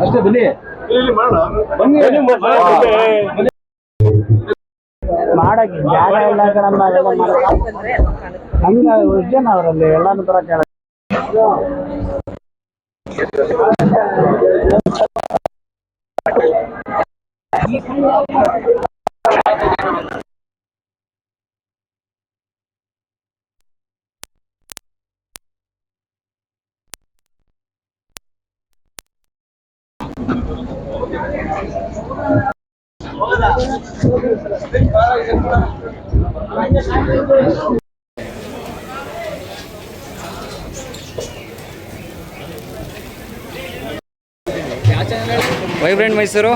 ಅಷ್ಟೇ ಬನ್ನಿ. ಬನ್ನಿ. ಮಾಡಕ್ಕೆ ಜಾಗ ಇಲ್ಲ ಕಣಮ್ಮ ಅದೆಲ್ಲ ಮಾಡಕ್ಕೆ. ಹಂಗ ಎಷ್ಟ್ ಜನ ಅವರಲ್ಲಿ ಎಲ್ಲಾನು ತರ ಕೇಳ ವೈಬ್ರೆಂಟ್ ಮೈಸೂರು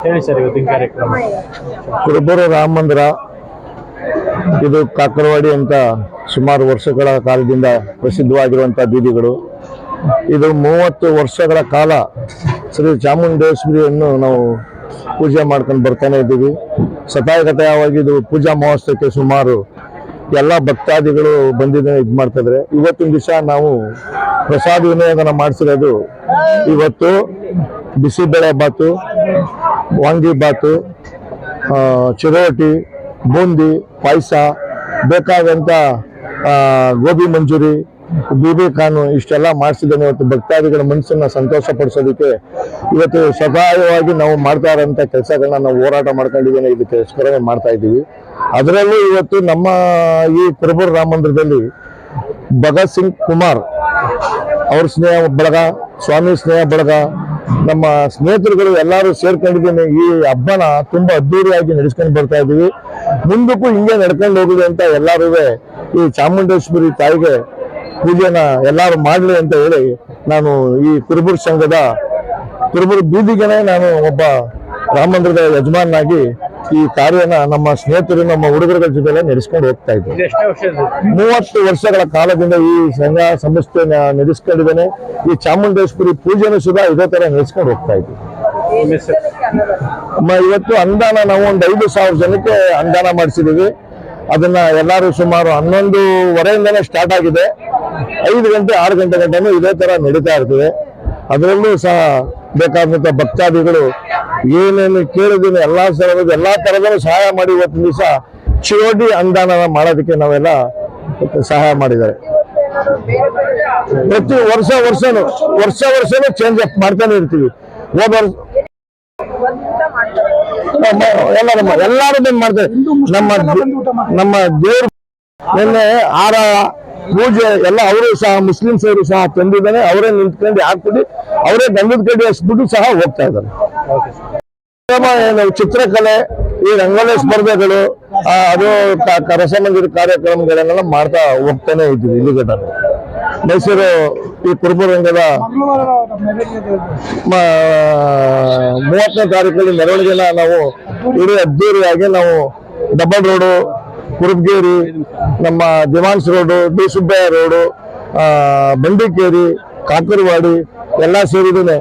ಹೇಳಿ ಸರ್ ಇವತ್ತಿನ ಕಾರ್ಯಕ್ರಮ. ಕುರುಬೂರು ರಾಮ ಮಂದಿರ ಇದು ಕಾಕರವಾಡಿ ಅಂತ ಸುಮಾರು ವರ್ಷಗಳ ಕಾಲದಿಂದ ಪ್ರಸಿದ್ಧವಾಗಿರುವಂಥ ಬೀದಿಗಳು. ಇದು ಮೂವತ್ತು ವರ್ಷಗಳ ಕಾಲ ಶ್ರೀ ಚಾಮುಂಡೇಶ್ವರಿಯನ್ನು ನಾವು ಪೂಜೆ ಮಾಡ್ಕೊಂಡು ಬರ್ತಾನೆ ಇದ್ದೀವಿ. ಸತಾಯಗತಾಯವಾಗಿ ಇದು ಪೂಜಾ ಮಹೋತ್ಸವಕ್ಕೆ ಸುಮಾರು ಎಲ್ಲ ಭಕ್ತಾದಿಗಳು ಬಂದಿದ್ದ ಇದು ಮಾಡ್ತಾ ಇದ್ದಾರೆ ಇವತ್ತಿನ ದಿವಸ ನಾವು ಪ್ರಸಾದ ವಿನಿಯೋಗನ ಮಾಡಿಸಿರೋದು ಇವತ್ತು ಬಿಸಿಬೇಳೆ ಬಾತು, ವಾಂಗಿ ಬಾತು ಚಿರೋಟಿ ಬೂಂದಿ, ಪಾಯಸ ಬೇಕಾದಂಥ ಗೋಬಿ ಮಂಚೂರಿ ಬೀಬಿ ಖಾನು ಇಷ್ಟೆಲ್ಲ ಮಾಡಿಸಿದ್ದೇನೆ ಇವತ್ತು ಭಕ್ತಾದಿಗಳ ಮನಸ್ಸನ್ನು ಸಂತೋಷ ಪಡಿಸೋದಕ್ಕೆ ಇವತ್ತು ಸಹಾಯವಾಗಿ ನಾವು ಮಾಡ್ತಾ ಇರೋಂಥ ಕೆಲಸಗಳನ್ನ ನಾವು ಹೋರಾಟ ಮಾಡ್ಕೊಂಡಿದ್ದೇನೆ, ಇದಕ್ಕೆ ಸ್ಮರಣೆ ಮಾಡ್ತಾ ಇದ್ದೀವಿ. ಅದರಲ್ಲೂ ಇವತ್ತು ನಮ್ಮ ಈ ಕುರುಬೂರು ರಾಮ ಮಂದಿರದಲ್ಲಿ ಭಗತ್ ಸಿಂಗ್ ಕುಮಾರ್, ಅವ್ರ ಸ್ನೇಹ ಬಳಗ, ಸ್ವಾಮಿ ಸ್ನೇಹ ಬಳಗ ನಮ್ಮ ಸ್ನೇಹಿತರುಗಳು ಎಲ್ಲರೂ ಸೇರ್ಕೊಂಡಿದ್ದೀನಿ. ಈ ಹಬ್ಬನ ತುಂಬಾ ಅದ್ದೂರಿಯಾಗಿ ನಡೆಸ್ಕೊಂಡು ಬರ್ತಾ ಇದೀವಿ. ಮುಂದಕ್ಕೂ ಹಿಂಗೆ ನಡ್ಕೊಂಡು ಹೋಗಿದೆ ಅಂತ ಎಲ್ಲರೂ ಈ ಚಾಮುಂಡೇಶ್ವರಿ ತಾಯಿಗೆ ಪೂಜೆನ ಎಲ್ಲರೂ ಮಾಡಲಿ ಅಂತ ಹೇಳಿ ನಾನು ಈ ಕುರುಬೂರು ಸಂಘದ ಕುರುಬೂರು ಬೀದಿಗೆನೆ ನಾನು ಒಬ್ಬ ರಾಮ ಮಂದಿರದ ಯಜಮಾನಾಗಿ ಈ ಕಾರ್ಯನ ನಮ್ಮ ಸ್ನೇಹಿತರು ನಮ್ಮ ಹುಡುಗರ ಜೊತೆ ನಡೆಸ್ಕೊಂಡು ಹೋಗ್ತಾ ವರ್ಷದ ಮೂವತ್ತು ವರ್ಷಗಳ ಕಾಲದಿಂದ ಈ ಸಂಘ ಸಂಸ್ಥೆ ನಡೆಸ್ಕೊಂಡಿದ್ದೇನೆ. ಈ ಚಾಮುಂಡೇಶ್ವರಿ ಪೂಜೆನೂ ಸುಧಾ ಇದೇ ತರ ನಡೆಸ್ಕೊಂಡು ಹೋಗ್ತಾ ಇದ್ವಿ ಇವತ್ತು ಅನುದಾನ ನಾವು ಒಂದು ಐದು ಸಾವಿರ ಜನಕ್ಕೆ ಅನುದಾನ ಮಾಡಿಸಿದೀವಿ ಅದನ್ನ ಎಲ್ಲರೂ ಸುಮಾರು ಹನ್ನೊಂದುವರೆಯಿಂದನೇ ಸ್ಟಾರ್ಟ್ ಆಗಿದೆ. ಐದು ಗಂಟೆ ಆರು ಗಂಟೆ ಗಂಟೆನೂ ಇದೇ ತರ ನಡೀತಾ ಇರ್ತದೆ. ಅದರಲ್ಲೂ ಸಹ ಬೇಕಾದಂತ ಭಕ್ತಾದಿಗಳು ಏನೇನು ಕೇಳಿದ್ದೀನಿ, ಎಲ್ಲಾ ಸಲದ ಎಲ್ಲಾ ತರದಲ್ಲೂ ಸಹಾಯ ಮಾಡಿ ಇವತ್ತಿನ ದಿವಸ ಚಿರೋಡಿ ಅನುದಾನ ಮಾಡೋದಕ್ಕೆ ನಾವೆಲ್ಲ ಸಹಾಯ ಮಾಡಿದ್ದಾರೆ. ಪ್ರತಿ ವರ್ಷ ವರ್ಷನು, ವರ್ಷ ವರ್ಷನೂ ಚೇಂಜ್ ಅಪ್ ಮಾಡ್ತಾನೆ ಇರ್ತೀವಿ. ಹೋದ ವರ್ಷ ಎಲ್ಲರೂ ಮಾಡ್ತಾರೆ. ನಮ್ಮ ನಮ್ಮ ದೇವ್ರ ನಿನ್ನೆ ಆರ ಪೂಜೆ ಎಲ್ಲ ಅವರು ಸಹ, ಮುಸ್ಲಿಮ್ಸ್ ಅವರು ಸಹ ತಂದಿದ್ದಾನೆ, ಅವರೇ ನಿಂತ್ಕೊಂಡು ಹಾಕ್ಬಿಟ್ಟು ಅವರೇ ಗಂಧದ ಕಡ್ಡಿ ಹಚ್ಬಿಟ್ಟು ಸಹ ಹೋಗ್ತಾ ಇದ್ದಾರೆ. ಚಿತ್ರಕಲೆ, ಈ ರಂಗೋಲಿ ಸ್ಪರ್ಧೆಗಳು ಅದು ರಸಮಂದಿರ ಕಾರ್ಯಕ್ರಮಗಳನ್ನೆಲ್ಲ ಮಾಡ್ತಾ ಹೋಗ್ತಾನೆ ಇದ್ದೀವಿ ನಾನು ಮೈಸೂರು ಈ ಕುರುಬರಂಗದ ಮೂವತ್ತನೇ ತಾರೀಕಲ್ಲಿ ಮೆರವಣಿಗೆನ ನಾವು ಇಡೀ ಅದ್ದೂರಿಯಾಗಿ ನಾವು ಡಬಲ್ ರೋಡು ಕುರುಬಗೇರಿ ನಮ್ಮ Diwan's road B Subbaiah road Bandikeri, Kakarawadi ಎಲ್ಲ ಸೇರಿದ್ದೇನೆ.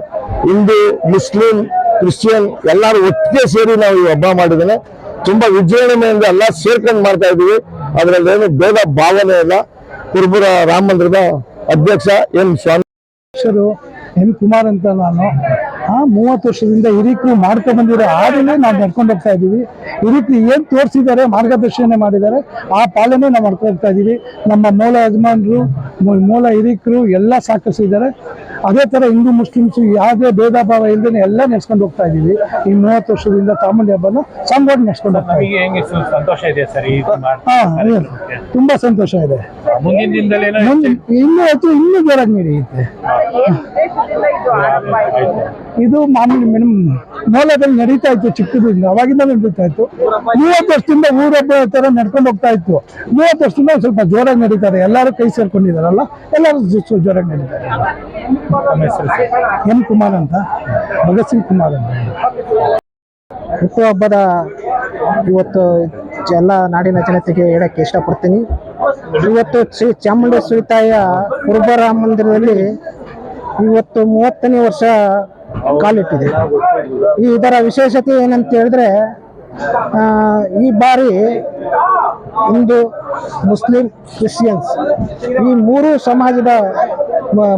ಹಿಂದೂ, ಮುಸ್ಲಿಂ, ಕ್ರಿಶ್ಚಿಯನ್ ಎಲ್ಲರೂ ಒಟ್ಟಿಗೆ ಸೇರಿ ನಾವು ಈ ಹಬ್ಬ ಮಾಡಿದ್ದೇನೆ. ತುಂಬಾ ವಿಜೃಂಭಣೆಯಿಂದ ಎಲ್ಲ ಸೇರ್ಕೊಂಡು ಮಾಡ್ತಾ ಇದೀವಿ ಅದರಲ್ಲಿ ಏನು ಭೇದ ಭಾವನೆ ಇಲ್ಲ. ಕುರುಬುರ ರಾಮ ಮಂದಿರದ ಅಧ್ಯಕ್ಷ ಎಂ ಸ್ವಾಮಿ. ಎಂ ಕುಮಾರ್ ಅಂತ ನಾನು. ಆ ಮೂವತ್ತು ವರ್ಷದಿಂದ ಹಿರಿಕರು ಮಾಡ್ಕೊಂಡು ಬಂದಿರೋ ಹಾಡನ್ನೇ ನಾವು ನಡ್ಕೊಂಡು ಹೋಗ್ತಾ ಇದ್ದೀವಿ. ಹಿರಿಕರು ಏನು ತೋರಿಸಿದ್ದಾರೆ ಮಾರ್ಗದರ್ಶನ ಮಾಡಿದ್ದಾರೆ ಆ ಪಾಲನೆ ನಾವು ಮಾಡ್ಕೊಂಡು ಹೋಗ್ತಾ ಇದ್ದೀವಿ. ನಮ್ಮ ಮೂಲ ಯಜಮಾನರು ಮೂಲ ಹಿರಿಕರು ಎಲ್ಲ ಸಹಕರಿಸಿದ್ದಾರೆ. ಅದೇ ತರ ಹಿಂದೂ ಮುಸ್ಲಿಮ್ಸು ಯಾವುದೇ ಭೇದ ಭಾವ ಇಲ್ಲದೆ ಎಲ್ಲ ನೆಡ್ಸ್ಕೊಂಡು ಹೋಗ್ತಾ ಇದ್ದೀವಿ. ಈ ಮೂವತ್ತು ವರ್ಷದಿಂದ ಚಾಮುಂಡಿ ಹಬ್ಬನ ಸಂಘಟನೆ ನೆಡ್ಸ್ಕೊಂಡು ಹೋಗ್ತಾ ಇದ್ದೀವಿ. ತುಂಬಾ ಸಂತೋಷ ಇದೆ. ಇನ್ನೂ ಹೊತ್ತು ಇನ್ನೂ ಜೋರಾಗಿ ನಡೆಯುತ್ತೆ ಇದು ಮಾಮೂಲಿ ಮೇಡಮ್ ಮೂಲದಲ್ಲಿ ನಡೀತಾ ಇತ್ತು ಚಿಕ್ಕದಿಂದ ಅವಾಗಿಂದ ನಡೀತಾ ಇತ್ತು. ಮೂವತ್ತು ವರ್ಷದಿಂದ ಊರೊಬ್ಬ ತರ ನಡ್ಕೊಂಡು ಹೋಗ್ತಾ ಇತ್ತು. ಮೂವತ್ತು ವರ್ಷದಿಂದ ಸ್ವಲ್ಪ ಜೋರಾಗಿ ನಡೀತಾರೆ. ಎಲ್ಲರೂ ಕೈ ಸೇರ್ಕೊಂಡಿದಾರಲ್ಲ? ಎಲ್ಲರೂ ಜೋರಾಗಿ ನಡೀತಾರೆ. ಎಂ ಕುಮಾರ್ ಅಂತ? ಭಗತ್ ಸಿಂಗ್ ಕುಮಾರ್ ಅಂತ. ಹುಟ್ಟುಹಬ್ಬದ ಇವತ್ತು ಎಲ್ಲ ನಾಡಿನ ಜನತೆಗೆ ಹೇಳಕ್ಕೆ ಇಷ್ಟಪಡ್ತೀನಿ. ಇವತ್ತು ಶ್ರೀ ಚಾಮುಂಡೇಶ್ವರಿ ತಾಯಿಯ ಕುರುಬರಾಮ ಮಂದಿರದಲ್ಲಿ ಇವತ್ತು ಮೂವತ್ತನೇ ವರ್ಷ ಕಾಲಿಟ್ಟಿದೆ. ಇದರ ವಿಶೇಷತೆ ಏನಂತ ಹೇಳಿದ್ರೆ ಈ ಬಾರಿ ಹಿಂದೂ ಮುಸ್ಲಿಂ ಕ್ರಿಶ್ಚಿಯನ್ಸ್ ಈ ಮೂರು ಸಮಾಜದ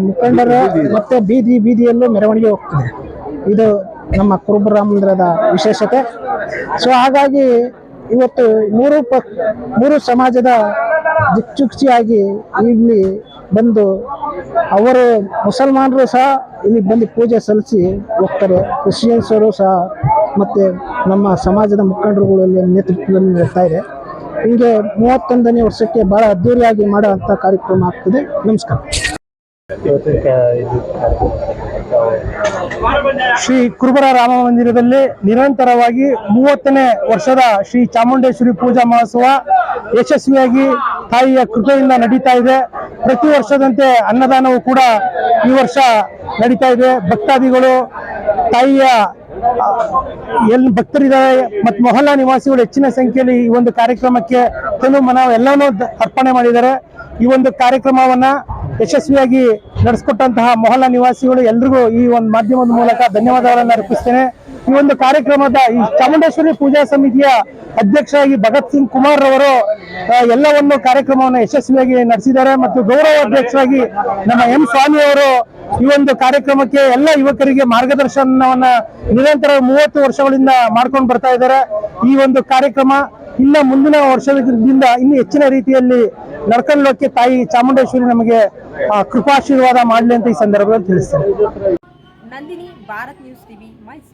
ಮುಖಂಡರು ಮತ್ತೆ ಬೀದಿ ಬೀದಿಯಲ್ಲೂ ಮೆರವಣಿಗೆ ಹೋಗ್ತದೆ. ಇದು ನಮ್ಮ ಕುರುಬರಾಮಂದಿರದ ವಿಶೇಷತೆ. ಸೊ ಹಾಗಾಗಿ ಇವತ್ತು ಮೂರು ಮೂರು ಸಮಾಜದ ದಿಕ್ಚುಕ್ಸಿಯಾಗಿ ಇಲ್ಲಿ ಬಂದು ಅವರು ಮುಸಲ್ಮಾನರು ಸಹ ಇಲ್ಲಿ ಬಂದು ಪೂಜೆ ಸಲ್ಲಿಸಿ ಹೋಗ್ತಾರೆ. ಕ್ರಿಶ್ಚಿಯನ್ಸರು ಸಹ ಮತ್ತೆ ನಮ್ಮ ಸಮಾಜದ ಮುಖಂಡರುಗಳಲ್ಲಿ ನೇತೃತ್ವದಲ್ಲಿ ನಡೆಸ್ತಾ ಇದೆ. ಹಿಂಗೆ ಮೂವತ್ತೊಂದನೇ ವರ್ಷಕ್ಕೆ ಬಹಳ ಅದ್ದೂರಿಯಾಗಿ ಮಾಡುವಂಥ ಕಾರ್ಯಕ್ರಮ ಆಗ್ತದೆ. ನಮಸ್ಕಾರ. ಶ್ರೀ ಕುರುಬರ ರಾಮ ಮಂದಿರದಲ್ಲಿ ನಿರಂತರವಾಗಿ ಮೂವತ್ತನೇ ವರ್ಷದ ಶ್ರೀ ಚಾಮುಂಡೇಶ್ವರಿ ಪೂಜಾ ಮಹೋತ್ಸವ ಯಶಸ್ವಿಯಾಗಿ ತಾಯಿಯ ಕೃಪೆಯಿಂದ ನಡೀತಾ ಇದೆ. ಪ್ರತಿ ವರ್ಷದಂತೆ ಅನ್ನದಾನವು ಕೂಡ ಈ ವರ್ಷ ನಡೀತಾ ಇದೆ. ಭಕ್ತಾದಿಗಳು, ತಾಯಿಯ ಎಲ್ ಎಲ್ಲಿ ಭಕ್ತರಿದ್ದಾರೆ ಮತ್ತು ಮೊಹಲ್ಲಾ ನಿವಾಸಿಗಳು ಹೆಚ್ಚಿನ ಸಂಖ್ಯೆಯಲ್ಲಿ ಈ ಒಂದು ಕಾರ್ಯಕ್ರಮಕ್ಕೆ ತನು ಮನ ಎಲ್ಲವನ್ನೂ ಅರ್ಪಣೆ ಮಾಡಿದ್ದಾರೆ. ಈ ಒಂದು ಕಾರ್ಯಕ್ರಮವನ್ನ ಯಶಸ್ವಿಯಾಗಿ ನಡೆಸಿಕೊಟ್ಟಂತಹ ಮೊಹಲ್ಲಾ ನಿವಾಸಿಗಳು ಎಲ್ರಿಗೂ ಈ ಒಂದು ಮಾಧ್ಯಮದ ಮೂಲಕ ಧನ್ಯವಾದಗಳನ್ನು ಅರ್ಪಿಸ್ತೇನೆ. ಈ ಒಂದು ಕಾರ್ಯಕ್ರಮದ ಈ ಚಾಮುಂಡೇಶ್ವರಿ ಪೂಜಾ ಸಮಿತಿಯ ಅಧ್ಯಕ್ಷರಾಗಿ ಭಗತ್ ಸಿಂಗ್ ಕುಮಾರ್ ಅವರು ಎಲ್ಲವನ್ನು ಕಾರ್ಯಕ್ರಮವನ್ನು ಯಶಸ್ವಿಯಾಗಿ ನಡೆಸಿದ್ದಾರೆ ಮತ್ತು ಗೌರವ ಅಧ್ಯಕ್ಷರಾಗಿ ನಮ್ಮ ಎಂ ಸ್ವಾಮಿ ಅವರು ಈ ಒಂದು ಕಾರ್ಯಕ್ರಮಕ್ಕೆ ಎಲ್ಲ ಯುವಕರಿಗೆ ಮಾರ್ಗದರ್ಶನವನ್ನ ನಿರಂತರ ಮೂವತ್ತು ವರ್ಷಗಳಿಂದ ಮಾಡ್ಕೊಂಡು ಬರ್ತಾ ಇದ್ದಾರೆ. ಈ ಒಂದು ಕಾರ್ಯಕ್ರಮ ಇನ್ನ ಮುಂದಿನ ವರ್ಷದಿಂದ ಇನ್ನು ಹೆಚ್ಚಿನ ರೀತಿಯಲ್ಲಿ ನಡ್ಕೊಳ್ಳೋಕೆ ತಾಯಿ ಚಾಮುಂಡೇಶ್ವರಿ ನಮಗೆ ಕೃಪಾಶೀರ್ವಾದ ಮಾಡಲಿ ಅಂತ ಈ ಸಂದರ್ಭದಲ್ಲಿ ತಿಳಿಸ್ತೇನೆ ನಂದಿನಿ ಭಾರತ್ ನ್ಯೂಸ್ ಟಿವಿ ಮೈಸೂರು